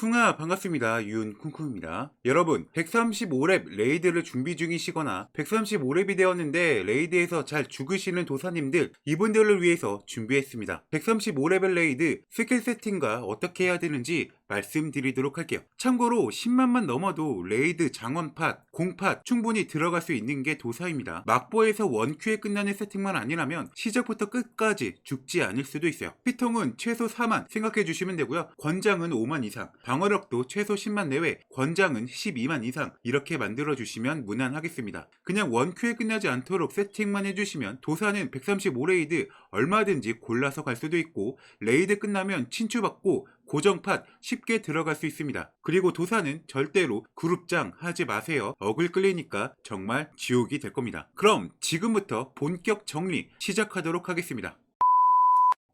쿵아 반갑습니다. 윤쿵쿵입니다. 여러분 135렙 레이드를 준비 중이시거나 135렙이 되었는데 레이드에서 잘 죽으시는 도사님들 이분들을 위해서 준비했습니다. 135레벨 레이드 스킬 세팅과 어떻게 해야 되는지 말씀드리도록 할게요. 참고로 10만만 넘어도 레이드 장원팟, 공팟 충분히 들어갈 수 있는 게 도사입니다. 막보에서 원큐에 끝나는 세팅만 아니라면 시작부터 끝까지 죽지 않을 수도 있어요. 피통은 최소 4만 생각해 주시면 되고요. 권장은 5만 이상, 방어력도 최소 10만 내외, 권장은 12만 이상 이렇게 만들어 주시면 무난하겠습니다. 그냥 원큐에 끝나지 않도록 세팅만 해주시면 도사는 135레이드 얼마든지 골라서 갈 수도 있고 레이드 끝나면 친추받고 고정팟 쉽게 들어갈 수 있습니다. 그리고 도사는 절대로 그룹장 하지 마세요. 어글 끌리니까 정말 지옥이 될 겁니다. 그럼 지금부터 본격 정리 시작하도록 하겠습니다.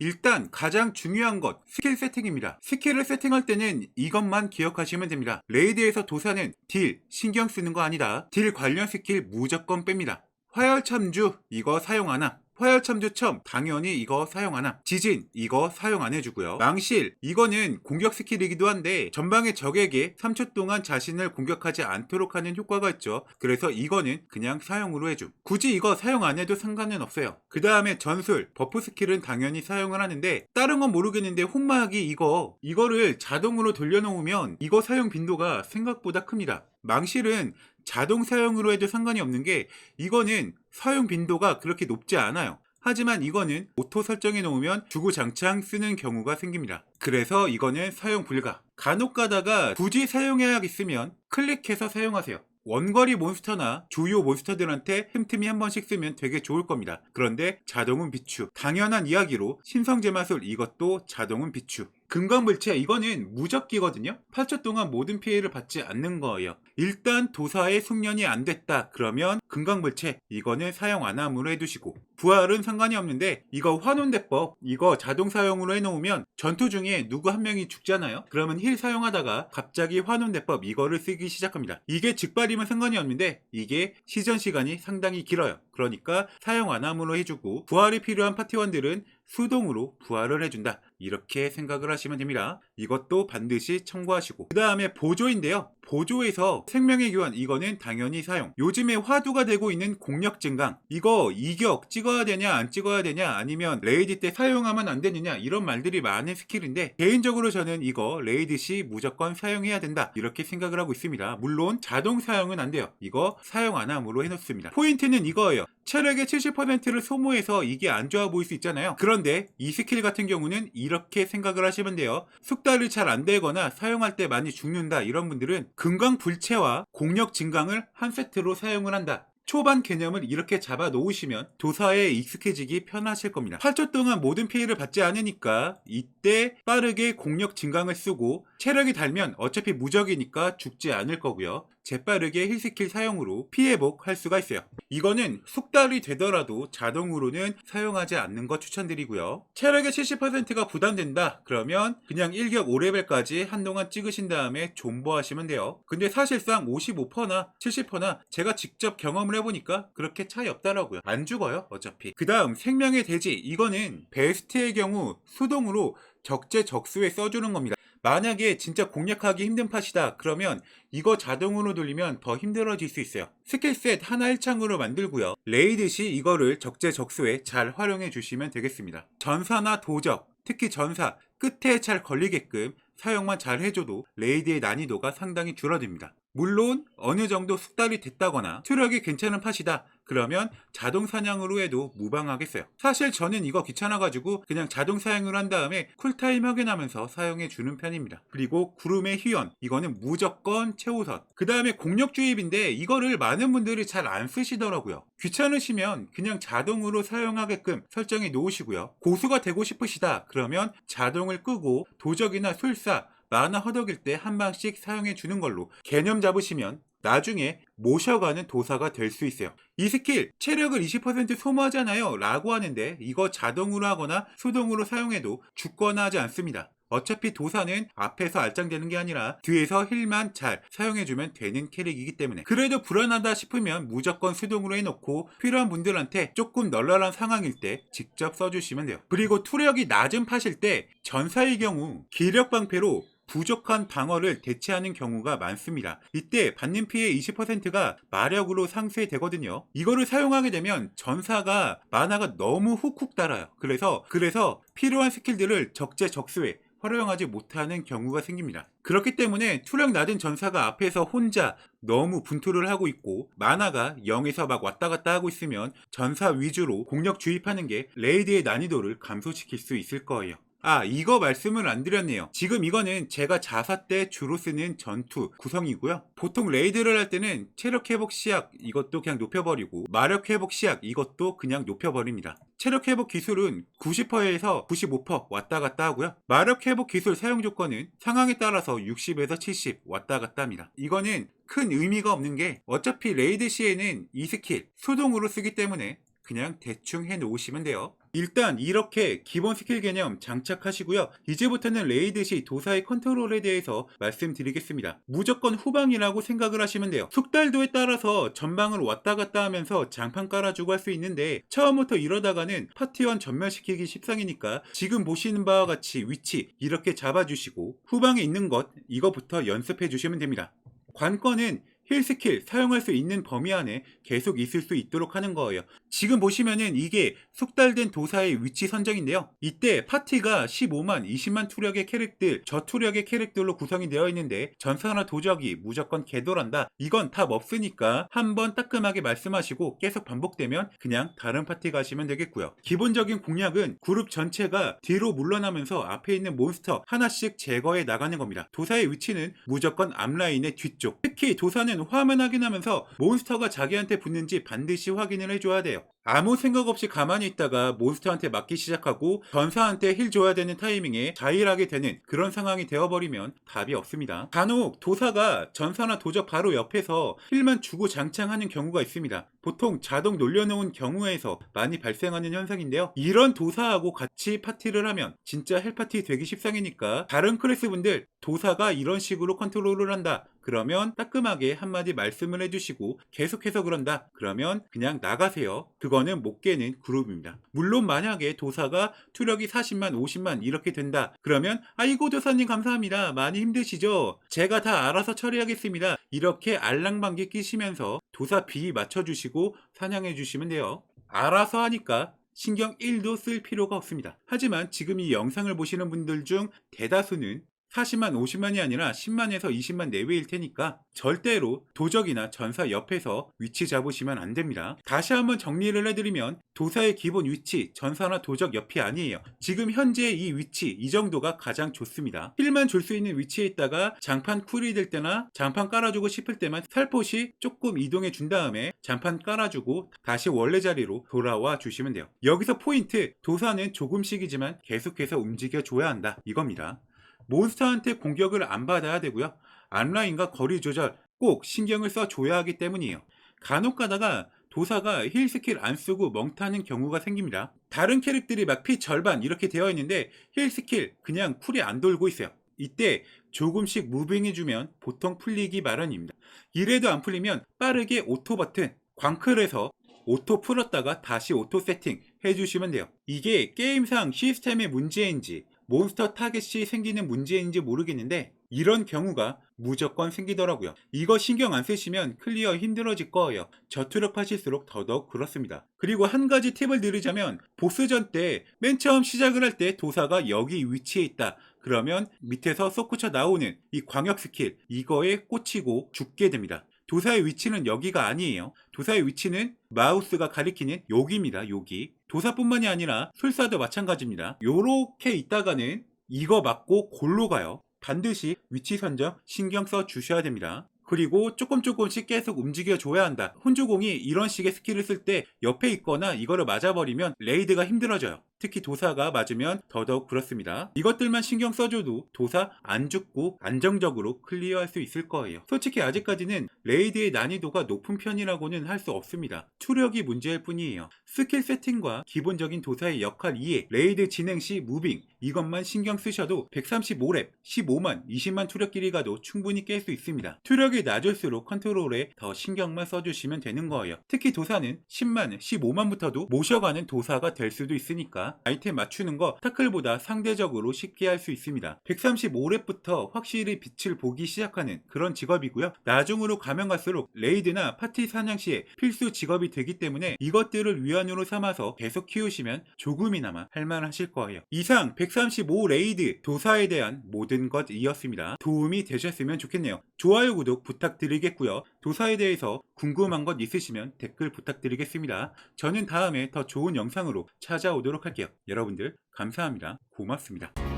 일단 가장 중요한 것 스킬 세팅입니다. 스킬을 세팅할 때는 이것만 기억하시면 됩니다. 레이드에서 도사는 딜 신경 쓰는 거 아니다. 딜 관련 스킬 무조건 뺍니다. 화열 참주 이거 사용 안 함. 화열 참주 첨 당연히 이거 사용 안 함. 지진 이거 사용 안 해주고요. 망실 이거는 공격 스킬이기도 한데 전방의 적에게 3초 동안 자신을 공격하지 않도록 하는 효과가 있죠. 그래서 이거는 그냥 사용으로 해줌. 굳이 이거 사용 안 해도 상관은 없어요. 그 다음에 전술 버프 스킬은 당연히 사용을 하는데 다른 건 모르겠는데 혼마하기 이거 이거를 자동으로 돌려놓으면 이거 사용 빈도가 생각보다 큽니다. 망실은 자동 사용으로 해도 상관이 없는 게 이거는 사용 빈도가 그렇게 높지 않아요. 하지만 이거는 오토 설정해 놓으면 주구장창 쓰는 경우가 생깁니다. 그래서 이거는 사용 불가. 간혹 가다가 굳이 사용해야겠으면 클릭해서 사용하세요. 원거리 몬스터나 주요 몬스터들한테 틈틈이 한 번씩 쓰면 되게 좋을 겁니다. 그런데 자동은 비추. 당연한 이야기로 신성제 마술 이것도 자동은 비추. 금광불체 이거는 무적기거든요. 8초 동안 모든 피해를 받지 않는 거예요. 일단 도사의 숙련이 안 됐다 그러면 금광불체 이거는 사용 안 함으로 해두시고 부활은 상관이 없는데 이거 환원대법 이거 자동 사용으로 해놓으면 전투 중에 누구 한 명이 죽잖아요. 그러면 힐 사용하다가 갑자기 환원대법 이거를 쓰기 시작합니다. 이게 즉발이면 상관이 없는데 이게 시전 시간이 상당히 길어요. 그러니까 사용 안 함으로 해주고 부활이 필요한 파티원들은 수동으로 부활을 해준다. 이렇게 생각을 하시면 됩니다. 이것도 반드시 참고하시고 그 다음에 보조인데요. 보조에서 생명의 교환 이거는 당연히 사용. 요즘에 화두가 되고 있는 공력 증강 이거 이격 찍어야 되냐 안 찍어야 되냐 아니면 레이드 때 사용하면 안 되느냐 이런 말들이 많은 스킬인데 개인적으로 저는 이거 레이드 시 무조건 사용해야 된다 이렇게 생각을 하고 있습니다. 물론 자동 사용은 안 돼요. 이거 사용 안 함으로 해놓습니다. 포인트는 이거예요. 체력의 70%를 소모해서 이게 안 좋아 보일 수 있잖아요. 그런데 이 스킬 같은 경우는 이렇게 생각을 하시면 돼요. 숙달이 잘 안 되거나 사용할 때 많이 죽는다 이런 분들은 금강 불체와 공력 증강을 한 세트로 사용을 한다. 초반 개념을 이렇게 잡아 놓으시면 도사에 익숙해지기 편하실 겁니다. 8초 동안 모든 피해를 받지 않으니까 이때 빠르게 공력 증강을 쓰고 체력이 달면 어차피 무적이니까 죽지 않을 거고요. 재빠르게 힐스킬 사용으로 피해복 할 수가 있어요. 이거는 숙달이 되더라도 자동으로는 사용하지 않는 거 추천드리고요. 체력의 70%가 부담된다. 그러면 그냥 1격 5레벨까지 한동안 찍으신 다음에 존버하시면 돼요. 근데 사실상 55%나 70%나 제가 직접 경험을 해보니까 그렇게 차이 없더라고요. 안 죽어요, 어차피. 그 다음 생명의 대지. 이거는 베스트의 경우 수동으로 적재적소에 써주는 겁니다. 만약에 진짜 공략하기 힘든 팟이다 그러면 이거 자동으로 돌리면 더 힘들어질 수 있어요. 스킬셋 하나 1창으로 만들고요. 레이드 시 이거를 적재적소에 잘 활용해 주시면 되겠습니다. 전사나 도적 특히 전사 끝에 잘 걸리게끔 사용만 잘 해줘도 레이드의 난이도가 상당히 줄어듭니다. 물론 어느 정도 숙달이 됐다거나 투력이 괜찮은 팟이다 그러면 자동 사냥으로 해도 무방하겠어요. 사실 저는 이거 귀찮아가지고 그냥 자동 사용을 한 다음에 쿨타임 확인하면서 사용해 주는 편입니다. 그리고 구름의 희연 이거는 무조건 최우선. 그 다음에 공력 주입인데 이거를 많은 분들이 잘 안 쓰시더라고요. 귀찮으시면 그냥 자동으로 사용하게끔 설정해 놓으시고요. 고수가 되고 싶으시다 그러면 자동을 끄고 도적이나 술사 만화 허덕일 때 한 방씩 사용해 주는 걸로 개념 잡으시면 나중에 모셔가는 도사가 될 수 있어요. 이 스킬 체력을 20% 소모하잖아요 라고 하는데 이거 자동으로 하거나 수동으로 사용해도 죽거나 하지 않습니다. 어차피 도사는 앞에서 알짱되는 게 아니라 뒤에서 힐만 잘 사용해주면 되는 캐릭이기 때문에 그래도 불안하다 싶으면 무조건 수동으로 해놓고 필요한 분들한테 조금 널널한 상황일 때 직접 써주시면 돼요. 그리고 투력이 낮은 팟일 때 전사의 경우 기력 방패로 부족한 방어를 대체하는 경우가 많습니다. 이때 받는 피해 20%가 마력으로 상쇄되거든요. 이거를 사용하게 되면 전사가 만화가 너무 훅훅 달아요. 그래서 그래서 필요한 스킬들을 적재적소에 활용하지 못하는 경우가 생깁니다. 그렇기 때문에 투력 낮은 전사가 앞에서 혼자 너무 분투를 하고 있고 만화가 0에서 막 왔다 갔다 하고 있으면 전사 위주로 공력 주입하는 게 레이드의 난이도를 감소시킬 수 있을 거예요. 아, 이거 말씀을 안 드렸네요. 지금 이거는 제가 자사 때 주로 쓰는 전투 구성이고요. 보통 레이드를 할 때는 체력 회복 시약 이것도 그냥 높여버리고 마력 회복 시약 이것도 그냥 높여버립니다. 체력 회복 기술은 90%에서 95% 왔다 갔다 하고요. 마력 회복 기술 사용 조건은 상황에 따라서 60에서 70 왔다 갔다 합니다. 이거는 큰 의미가 없는 게 어차피 레이드 시에는 이 스킬 수동으로 쓰기 때문에 그냥 대충 해 놓으시면 돼요. 일단 이렇게 기본 스킬 개념 장착하시고요. 이제부터는 레이드 시 도사의 컨트롤에 대해서 말씀드리겠습니다. 무조건 후방이라고 생각을 하시면 돼요. 숙달도에 따라서 전방을 왔다 갔다 하면서 장판 깔아주고 할 수 있는데 처음부터 이러다가는 파티원 전멸시키기 십상이니까 지금 보시는 바와 같이 위치 이렇게 잡아주시고 후방에 있는 것 이거부터 연습해 주시면 됩니다. 관건은 힐 스킬 사용할 수 있는 범위 안에 계속 있을 수 있도록 하는 거예요. 지금 보시면은 이게 숙달된 도사의 위치 선정인데요. 이때 파티가 15만, 20만 투력의 캐릭들, 저투력의 캐릭들로 구성이 되어 있는데 전사나 도적이 무조건 개돌한다. 이건 답 없으니까 한번 따끔하게 말씀하시고 계속 반복되면 그냥 다른 파티 가시면 되겠고요. 기본적인 공략은 그룹 전체가 뒤로 물러나면서 앞에 있는 몬스터 하나씩 제거해 나가는 겁니다. 도사의 위치는 무조건 앞라인의 뒤쪽. 특히 도사는 화면 확인하면서 몬스터가 자기한테 붙는지 반드시 확인을 해줘야 돼요. 아무 생각 없이 가만히 있다가 몬스터한테 맞기 시작하고 전사한테 힐 줘야 되는 타이밍에 자일하게 되는 그런 상황이 되어버리면 답이 없습니다. 간혹 도사가 전사나 도적 바로 옆에서 힐만 주고 장창하는 경우가 있습니다. 보통 자동 놀려놓은 경우에서 많이 발생하는 현상인데요. 이런 도사하고 같이 파티를 하면 진짜 헬파티 되기 십상이니까 다른 클래스 분들 도사가 이런 식으로 컨트롤을 한다. 그러면 따끔하게 한마디 말씀을 해주시고 계속해서 그런다. 그러면 그냥 나가세요. 그거는 못 깨는 그룹입니다. 물론 만약에 도사가 투력이 40만, 50만 이렇게 된다. 그러면 아이고 도사님 감사합니다. 많이 힘드시죠? 제가 다 알아서 처리하겠습니다. 이렇게 알랑방귀 끼시면서 도사 비 맞춰주시고 사냥해 주시면 돼요. 알아서 하니까 신경 1도 쓸 필요가 없습니다. 하지만 지금 이 영상을 보시는 분들 중 대다수는 40만, 50만이 아니라 10만에서 20만 내외일 테니까 절대로 도적이나 전사 옆에서 위치 잡으시면 안 됩니다. 다시 한번 정리를 해드리면 도사의 기본 위치, 전사나 도적 옆이 아니에요. 지금 현재 이 위치, 이 정도가 가장 좋습니다. 힐만 줄 수 있는 위치에 있다가 장판 쿨이 될 때나 장판 깔아주고 싶을 때만 살포시 조금 이동해 준 다음에 장판 깔아주고 다시 원래 자리로 돌아와 주시면 돼요. 여기서 포인트, 도사는 조금씩이지만 계속해서 움직여 줘야 한다. 이겁니다. 몬스터한테 공격을 안 받아야 되고요. 안라인과 거리 조절 꼭 신경을 써 줘야 하기 때문이에요. 간혹 가다가 도사가 힐 스킬 안 쓰고 멍타는 경우가 생깁니다. 다른 캐릭들이 막 피 절반 이렇게 되어 있는데 힐 스킬 그냥 쿨이 안 돌고 있어요. 이때 조금씩 무빙해주면 보통 풀리기 마련입니다. 이래도 안 풀리면 빠르게 오토 버튼 광클에서 오토 풀었다가 다시 오토 세팅 해주시면 돼요. 이게 게임상 시스템의 문제인지 몬스터 타겟이 생기는 문제인지 모르겠는데 이런 경우가 무조건 생기더라고요. 이거 신경 안 쓰시면 클리어 힘들어질 거예요. 저투력 하실수록 더더욱 그렇습니다. 그리고 한 가지 팁을 드리자면 보스전 때 맨 처음 시작을 할 때 도사가 여기 위치에 있다. 그러면 밑에서 솟구쳐 나오는 이 광역 스킬 이거에 꽂히고 죽게 됩니다. 도사의 위치는 여기가 아니에요. 도사의 위치는 마우스가 가리키는 여기입니다. 여기. 도사뿐만이 아니라 술사도 마찬가지입니다. 요렇게 있다가는 이거 맞고 골로 가요. 반드시 위치 선정 신경 써 주셔야 됩니다. 그리고 조금 조금씩 계속 움직여 줘야 한다. 혼주공이 이런 식의 스킬을 쓸 때 옆에 있거나 이거를 맞아버리면 레이드가 힘들어져요. 특히 도사가 맞으면 더더욱 그렇습니다. 이것들만 신경 써줘도 도사 안 죽고 안정적으로 클리어할 수 있을 거예요. 솔직히 아직까지는 레이드의 난이도가 높은 편이라고는 할 수 없습니다. 투력이 문제일 뿐이에요. 스킬 세팅과 기본적인 도사의 역할 이해, 레이드 진행 시 무빙 이것만 신경 쓰셔도 135렙, 15만, 20만 투력 길이 가도 충분히 깰 수 있습니다. 투력이 낮을수록 컨트롤에 더 신경만 써주시면 되는 거예요. 특히 도사는 10만, 15만부터도 모셔가는 도사가 될 수도 있으니까 아이템 맞추는 거 타클보다 상대적으로 쉽게 할 수 있습니다. 135렙부터 확실히 빛을 보기 시작하는 그런 직업이고요. 나중으로 가면 갈수록 레이드나 파티 사냥 시에 필수 직업이 되기 때문에 이것들을 위안으로 삼아서 계속 키우시면 조금이나마 할만하실 거예요. 이상 135 레이드 도사에 대한 모든 것이었습니다. 도움이 되셨으면 좋겠네요. 좋아요, 구독 부탁드리겠고요. 도사에 대해서 궁금한 것 있으시면 댓글 부탁드리겠습니다. 저는 다음에 더 좋은 영상으로 찾아오도록 할게요. 여러분들 감사합니다. 고맙습니다.